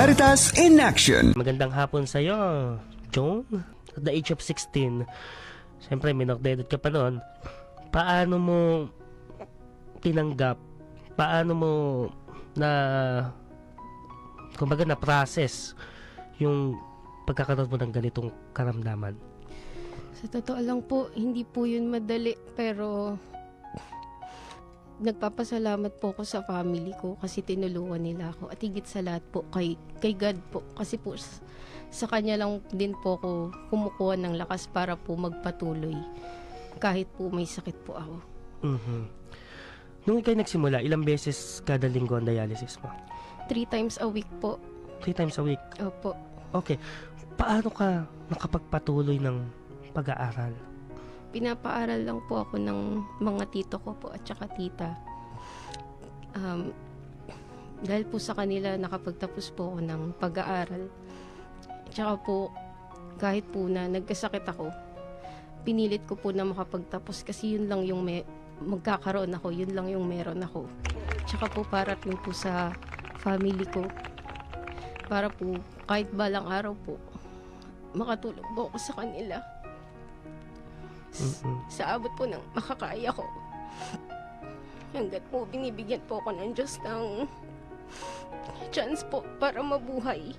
Caritas in Action. Magandang hapon sa iyo, Joan. At the age of 16, siyempre minor de edad ka pa noon. Paano mo tinanggap? Paano mo na kumbaga na process yung pagkakaroon mo ng ganitong karamdaman? Sa totoo lang po, hindi po yun madali. Pero nagpapasalamat po ako sa family ko kasi tinulungan nila ako. At higit sa lahat po kay, kay God po. Kasi po sa kanya lang din po ako kumukuha ng lakas para po magpatuloy. Kahit po may sakit po ako. Mhm. Nung ikay nagsimula, ilang beses kada linggo ang dialysis mo? Three times a week po. Three times a week. Opo. Okay. Paano ka nakapagpatuloy ng pag-aaral? Pinapaaral lang po ako ng mga tito ko po at saka tita. Um, dahil po sa kanila nakapagtapos po ako ng pag-aaral. Tsaka po, kahit po na nagkasakit ako, pinilit ko po na makapagtapos kasi yun lang yung may, magkakaroon ako, yun lang yung meron ako. Tsaka po para rin po sa family ko. Para po kahit balang araw po, makatulong po ako sa kanila Mhm. sa abot po ng makakaya ko. Hanggat po binibigyan po ako ng Diyos ng chance po para mabuhay.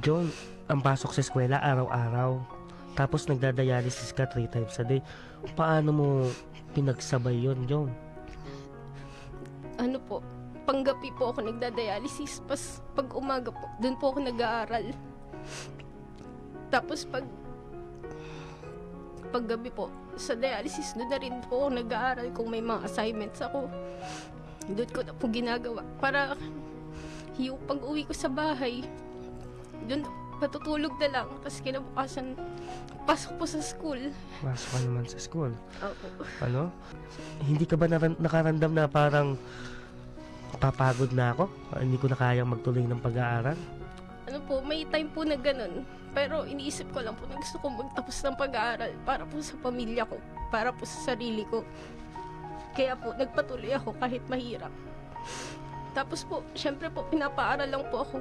John, ang pasok sa eskwela araw-araw. Tapos nagdadialysis ka three times a day. Paano mo pinagsabay yon John? Ano po, panggabi po ako nagdadialysis. Pas pag umaga po, doon po ako nag-aaral. Tapos pag paggabi po, sa dialysis, doon na rin po ako nag-aaral kung may mga assignments ako. Doon ko na po ginagawa para yung pag uwi ko sa bahay, doon patutulog na lang. Tapos kinabukasan, pasok po sa school. Pasok ka naman sa school. Opo. Ano? Hindi ka ba naran- nakaramdam na parang papagod na ako? Hindi ko na kayang magtuloy ng pag-aaral? Po, may time po na ganun. Pero iniisip ko lang po na gusto ko magtapos ng pag-aaral para po sa pamilya ko, para po sa sarili ko. Kaya po, nagpatuloy ako kahit mahirap. Tapos po, syempre po, pinapaaral lang po ako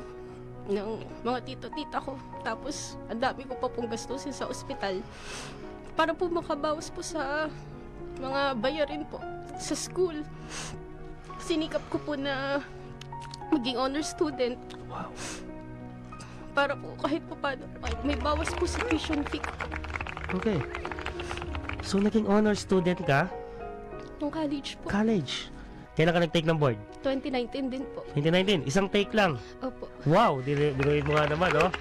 ng mga tito-tita ko. Tapos, ang dami ko pa pong gastusin sa ospital para po makabawas po sa mga bayarin po sa school. Sinikap ko po na maging honor student Wow. Para po kahit pa paano ay, may bawas po sa tuition fee Okay. So, naging honor student ka? nung college po. College. Kailan ka nag-take ng board? 2019 din po. 2019. Isang take lang. Opo. Wow, dili- biruin mo nga naman, oh.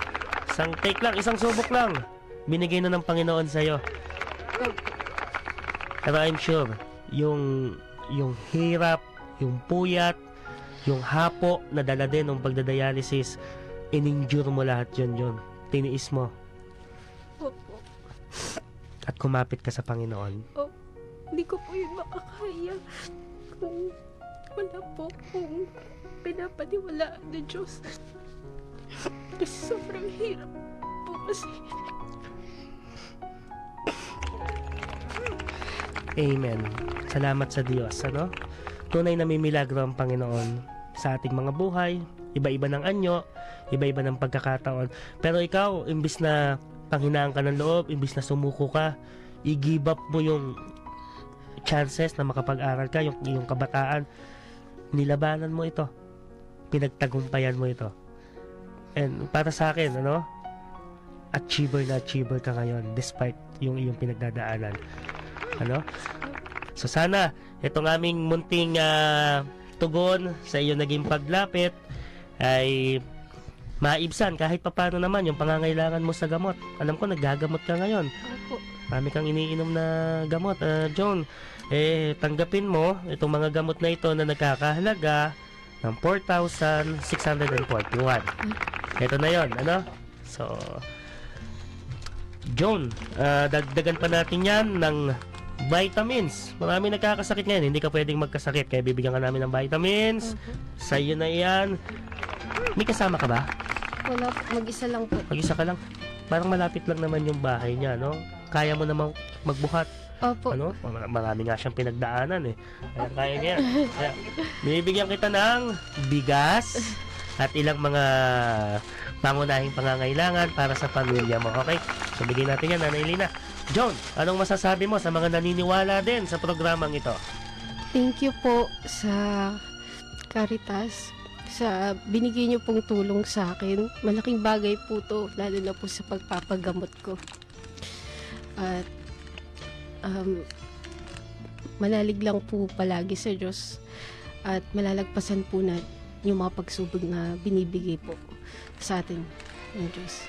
Isang take lang, isang subok lang. Binigay na ng Panginoon sa'yo. Opo. Pero I'm sure, yung, yung hirap, yung puyat, yung hapo na dala din ng pagdadialysis, in-endure mo lahat yun yun. Tiniis mo Opo. at kumapit ka sa Panginoon. Hindi ko po yun makakaya kung wala po kung pinapaniwalaan ng Diyos. Kasi sobrang hirap po kasi. Amen. Salamat sa Diyos, ano? Tunay na may milagro ang Panginoon sa ating mga buhay. Iba-iba ng anyo, iba-iba ng pagkakataon. Pero ikaw, imbis na panghinaan ka ng loob, imbis na sumuko ka, i-give up mo yung chances na makapag-aral ka, yung, yung kabataan, nilabanan mo ito. Pinagtagumpayan mo ito. And para sa akin, ano? Achiever na achiever ka ngayon despite yung iyong pinagdadaanan. Ano? So sana itong aming munting ah, tugon sa iyo naging paglapit ay maibsan kahit papano naman yung pangangailangan mo sa gamot. Alam ko naggagamot ka ngayon. Opo. Marami kang iniinom na gamot. Ah, John, eh tanggapin mo itong mga gamot na ito na nagkakahalaga ng 4,641. Ito na yon, ano? So, John, ah, dagdagan pa natin yan ng vitamins. Marami nagkakasakit ngayon, hindi ka pwedeng magkasakit. Kaya bibigyan ka namin ng vitamins. Opo. Sa iyo na yan. May kasama ka ba? Wala. Mag-isa lang po. Mag-isa ka lang. Parang malapit lang naman yung bahay niya, no? Kaya mo namang magbuhat. Opo. Ano? Mar- Marami nga siyang pinagdaanan eh. Kaya kaya niya. Kaya, binibigyan kita ng bigas, at ilang mga pangunahing pangangailangan para sa pamilya mo. Okay? So, bigyan natin yan, Nanay Lina. John, anong masasabi mo sa mga naniniwala din sa programang ito? Thank you po sa Caritas sa binigay niyo pong tulong sa akin. Malaking bagay po to, lalo na po sa pagpapagamot ko. At um, malalig lang po palagi sa Diyos at malalagpasan po na yung mga pagsubok na binibigay po sa atin ng Diyos.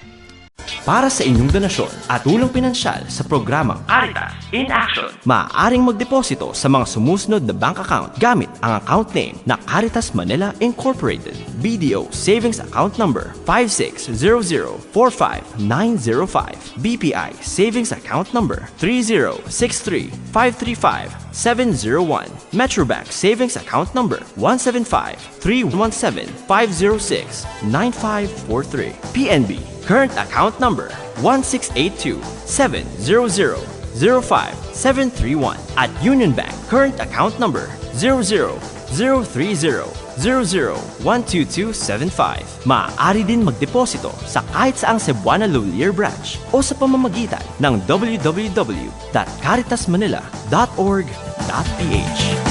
Para sa inyong donasyon at tulong pinansyal sa programang Caritas in Action, maaaring magdeposito sa mga sumusunod na bank account gamit ang account name na Caritas Manila Incorporated. BDO Savings Account Number 560045905. BPI Savings Account Number 3063535-701. Metrobank Savings Account Number 175-317-506-9543. PNB Current Account Number 168270005-731 at Union Bank Current Account Number 000300012275. Maaari din magdeposito sa kahit saang Cebuana Lulier branch o sa pamamagitan ng www.caritasmanila.org.ph.